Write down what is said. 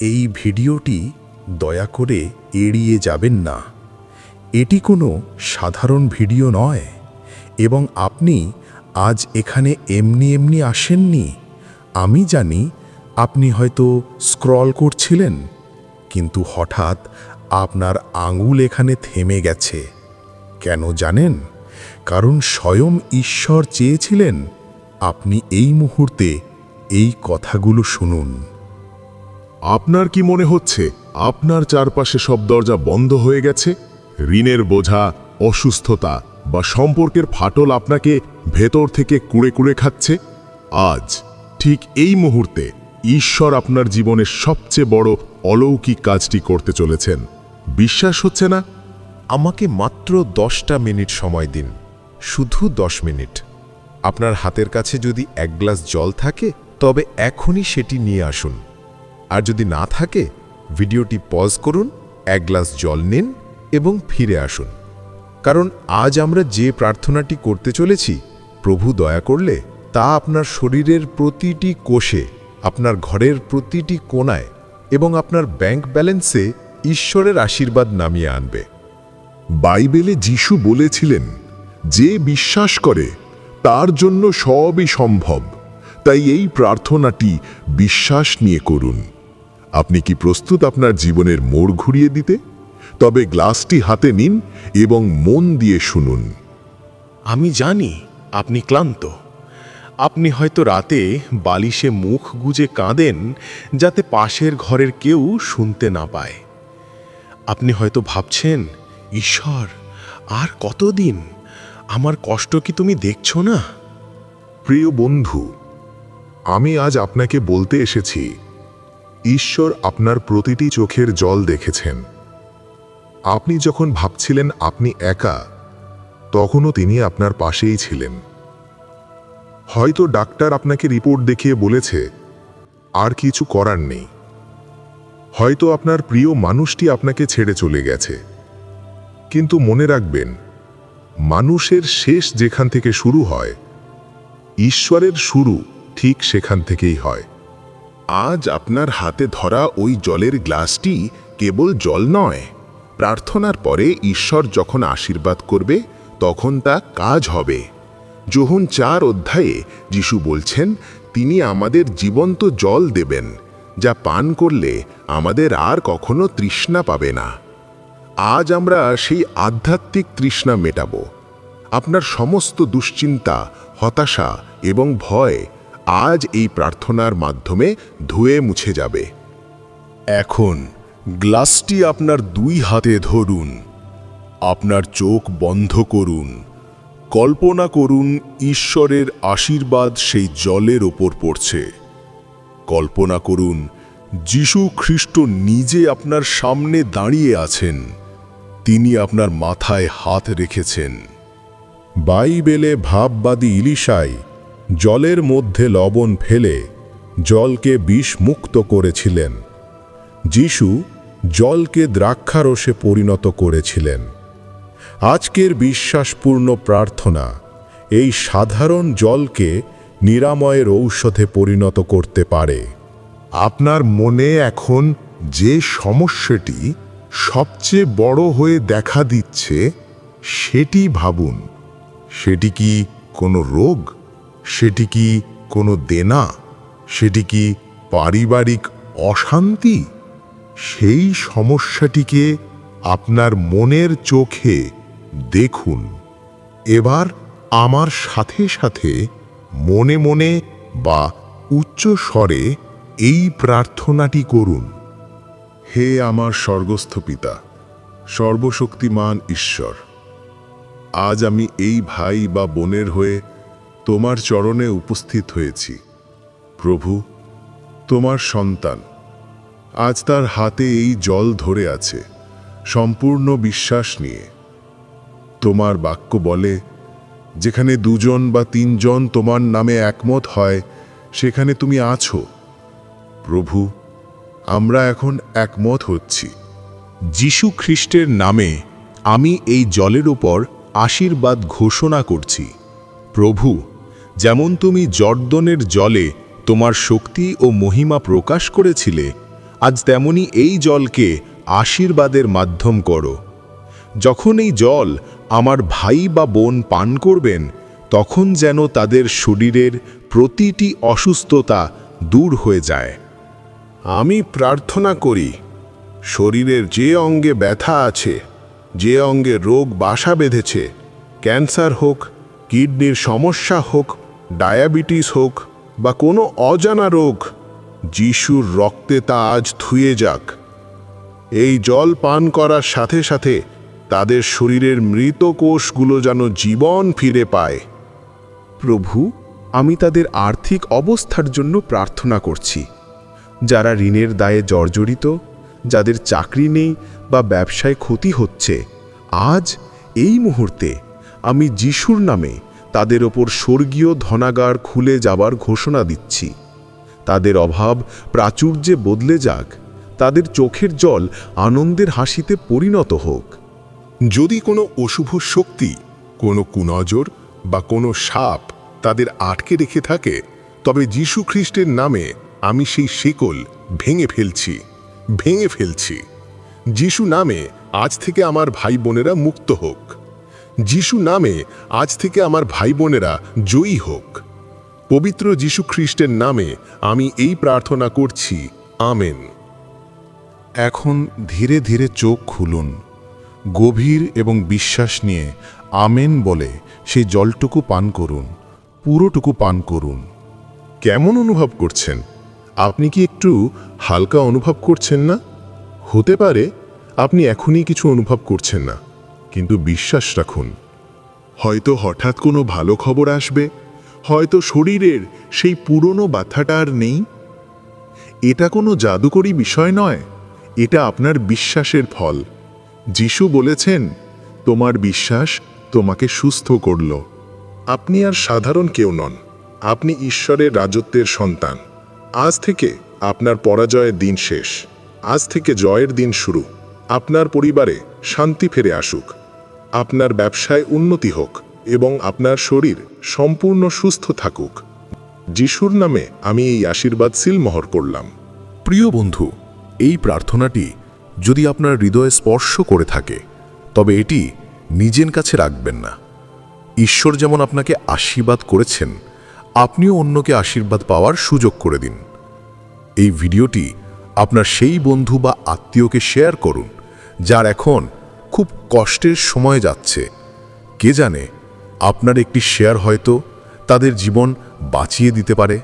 এই ভিডিওটি দয়া করে এড়িয়ে যাবেন না। এটি কোনো সাধারণ ভিডিও নয় এবং আপনি আজ এখানে এমনি এমনি আসেননি। আমি জানি আপনি হয়তো স্ক্রল করছিলেন, কিন্তু হঠাৎ আপনার আঙুল এখানে থেমে গেছে। কেন জানেন? কারণ স্বয়ং ঈশ্বর চেয়েছিলেন আপনি এই মুহূর্তে এই কথাগুলো শুনুন। আপনার কি মনে হচ্ছে আপনার চারপাশে সব দরজা বন্ধ হয়ে গেছে? ঋণের বোঝা, অসুস্থতা বা সম্পর্কের ফাটল আপনাকে ভেতর থেকে কুড়ে কুড়ে খাচ্ছে? আজ, ঠিক এই মুহূর্তে ঈশ্বর আপনার জীবনের সবচেয়ে বড় অলৌকিক কাজটি করতে চলেছেন। বিশ্বাস হচ্ছে না? আমাকে মাত্র দশটা মিনিট সময় দিন, শুধু দশ মিনিট। আপনার হাতের কাছে যদি এক গ্লাস জল থাকে, তবে এখনই সেটি নিয়ে আসুন। আর যদি না থাকে, ভিডিওটি পজ করুন, এক গ্লাস জল নিন এবং ফিরে আসুন। কারণ আজ আমরা যে প্রার্থনাটি করতে চলেছি, প্রভু দয়া করলে তা আপনার শরীরের প্রতিটি কোষে, আপনার ঘরের প্রতিটি কোণায় এবং আপনার ব্যাংক ব্যালেন্সে ঈশ্বরের আশীর্বাদ নামিয়ে আনবে। বাইবেলে যিশু বলেছিলেন, যে বিশ্বাস করে, তার জন্য সবই সম্ভব। তাই এই প্রার্থনাটি বিশ্বাস নিয়ে করুন। আপনি কি প্রস্তুত আপনার জীবনের মোড় ঘুরিয়ে দিতে? তবে গ্লাসটি হাতে নিন এবং মন দিয়ে শুনুন। আমি জানি আপনি ক্লান্ত। আপনি হয়তো রাতে বালিশে মুখ গুজে কাঁদেন যাতে পাশের ঘরের কেউ শুনতে না পায়। আপনি হয়তো ভাবছেন ঈশ্বর আর কতদিন? আমার কষ্ট কি তুমি দেখছ না? প্রিয় বন্ধু আমি আজ আপনাকে বলতে এসেছি ঈশ্বর আপনার প্রতিটি চোখের জল দেখেছেন। আপনি যখন ভাবছিলেন আপনি একা, তখনও তিনি আপনার পাশেই ছিলেন। হয়তো ডাক্তার আপনাকে রিপোর্ট দেখিয়ে বলেছে, আর কিছু করার নেই। হয়তো আপনার প্রিয় মানুষটি আপনাকে ছেড়ে চলে গেছে। কিন্তু মনে রাখবেন, মানুষের শেষ যেখান থেকে শুরু হয়, ঈশ্বরের শুরু ঠিক সেখান থেকেই হয়। আজ আপনার হাতে ধরা ওই জলের গ্লাসটি কেবল জল নয়। প্রার্থনার পরে ঈশ্বর যখন আশীর্বাদ করবে, তখন তা কাজ হবে। যোহন চার অধ্যায়ে যিশু বলছেন, তিনি আমাদের জীবন্ত জল দেবেন, যা পান করলে আমাদের আর কখনো তৃষ্ণা পাবে না। আজ আমরা সেই আধ্যাত্মিক তৃষ্ণা মেটাব। আপনার সমস্ত দুশ্চিন্তা, হতাশা এবং ভয় আজ এই প্রার্থনার মাধ্যমে ধুয়ে মুছে যাবে। এখন গ্লাসটি আপনার দুই হাতে ধরুন। আপনার চোখ বন্ধ করুন। কল্পনা করুন ঈশ্বরের আশীর্বাদ সেই জলের ওপর পড়ছে। কল্পনা করুন যিশু খ্রিস্ট নিজে আপনার সামনে দাঁড়িয়ে আছেন। তিনি আপনার মাথায় হাত রেখেছেন। বাইবেলে ভাববাদী ইলিশাই জলের মধ্যে লবণ ফেলে জলকে বিষমুক্ত করেছিলেন। যিশু জলকে দ্রাক্ষারসে পরিণত করেছিলেন। আজকের বিশ্বাসপূর্ণ প্রার্থনা, এই সাধারণ জলকে নিরাময়ের ঔষধে পরিণত করতে পারে। আপনার মনে এখন যে সমস্যাটি সবচেয়ে বড় হয়ে দেখা দিচ্ছে, সেটি ভাবুন। সেটি কি কোনো রোগ? সেটি কি কোনো দেনা? সেটি কি পারিবারিক অশান্তি? সেই সমস্যাটিকে আপনার মনের চোখে দেখুন। এবার আমার সাথে সাথে মনে মনে বা উচ্চ স্বরে এই প্রার্থনাটি করুন। হে আমার স্বর্গস্থ পিতা, সর্বশক্তিমান ঈশ্বর, আজ আমি এই ভাই বা বোনের হয়ে তোমার চরণে উপস্থিত হয়েছি। প্রভু, তোমার সন্তান, আজ তার হাতে এই জল ধরে আছে, সম্পূর্ণ বিশ্বাস নিয়ে। তোমার বাক্য বলে, যেখানে দুজন বা তিনজন তোমার নামে একমত হয়, সেখানে তুমি আছো। প্রভু, আমরা এখন একমত হচ্ছি। যিশু খ্রিস্টের নামে আমি এই জলের ওপর আশীর্বাদ ঘোষণা করছি। প্রভু যেমন তুমি জর্দনের জলে তোমার শক্তি ও মহিমা প্রকাশ করেছিলে, আজ তেমনি এই জলকে আশীর্বাদের মাধ্যম করো। যখন এই জল আমার ভাই বা বোন পান করবেন, তখন যেন তাদের শরীরের প্রতিটি অসুস্থতা দূর হয়ে যায়। আমি প্রার্থনা করি, শরীরের যে অঙ্গে ব্যথা আছে, যে অঙ্গে রোগ বাসা বেঁধেছে, ক্যান্সার হোক, কিডনির সমস্যা হোক ডায়াবেটিস হোক বা কোনো অজানা রোগ, যিশুর রক্তে তা আজ ধুয়ে যাক। এই জল পান করার সাথে সাথে তাদের শরীরের মৃত কোষগুলো যেন জীবন ফিরে পায়। প্রভু, আমি তাদের আর্থিক অবস্থার জন্য প্রার্থনা করছি। যারা ঋণের দায়ে জর্জরিত, যাদের চাকরি নেই বা ব্যবসায় ক্ষতি হচ্ছে, আজ এই মুহূর্তে আমি যিশুর নামে তাদের ওপর স্বর্গীয় ধনাগার খুলে যাবার ঘোষণা দিচ্ছি। তাদের অভাব প্রাচুর্যে বদলে যাক, তাদের চোখের জল আনন্দের হাসিতে পরিণত হোক। যদি কোনো অশুভ শক্তি, কোনো কুনজর বা কোনো সাপ তাদের আটকে রেখে থাকে, তবে যীশু খ্রিস্টের নামে আমি সেই শিকল ভেঙে ফেলছি ভেঙে ফেলছি। যিশু নামে আজ থেকে আমার ভাই বোনেরা মুক্ত হোক। যিশু নামে আজ থেকে আমার ভাই বোনেরা জয়ী হোক। পবিত্র যীশু খ্রিস্টের নামে আমি এই প্রার্থনা করছি, আমেন। এখন ধীরে ধীরে চোখ খুলুন, গভীর এবং বিশ্বাস নিয়ে আমেন বলে সেই জলটুকু পান করুন, পুরোটুকু পান করুন। কেমন অনুভব করছেন? আপনি কি একটু হালকা অনুভব করছেন না? হতে পারে, আপনি এখনই কিছু অনুভব করছেন না। কিন্তু বিশ্বাস রাখুন। হয়তো হঠাৎ কোনো ভালো খবর আসবে, হয়তো শরীরের সেই পুরনো ব্যথাটা আর নেই। এটা কোনো জাদুকরী বিষয় নয়, এটা আপনার বিশ্বাসের ফল। যিশু বলেছেন, তোমার বিশ্বাস তোমাকে সুস্থ করল। আপনি আর সাধারণ কেউ নন, আপনি ঈশ্বরের রাজত্বের সন্তান। আজ থেকে আপনার পরাজয়ের দিন শেষ, আজ থেকে জয়ের দিন শুরু। আপনার পরিবারে শান্তি ফিরে আসুক। আপনার ব্যবসায় উন্নতি হোক এবং আপনার শরীর সম্পূর্ণ সুস্থ থাকুক। যিশুর নামে আমি এই আশীর্বাদ সিলমোহর করলাম। প্রিয় বন্ধু, এই প্রার্থনাটি যদি আপনার হৃদয়ে স্পর্শ করে থাকে, তবে এটি নিজের কাছে রাখবেন না। ঈশ্বর যেমন আপনাকে আশীর্বাদ করেছেন, আপনিও অন্যকে আশীর্বাদ পাওয়ার সুযোগ করে দিন। এই ভিডিওটি আপনার সেই বন্ধু বা আত্মীয়কে শেয়ার করুন, যার এখন খুব কষ্টের সময় যাচ্ছে। কে জানে, আপনার একটি শেয়ার হয়তো তাদের জীবন বাঁচিয়ে দিতে পারে।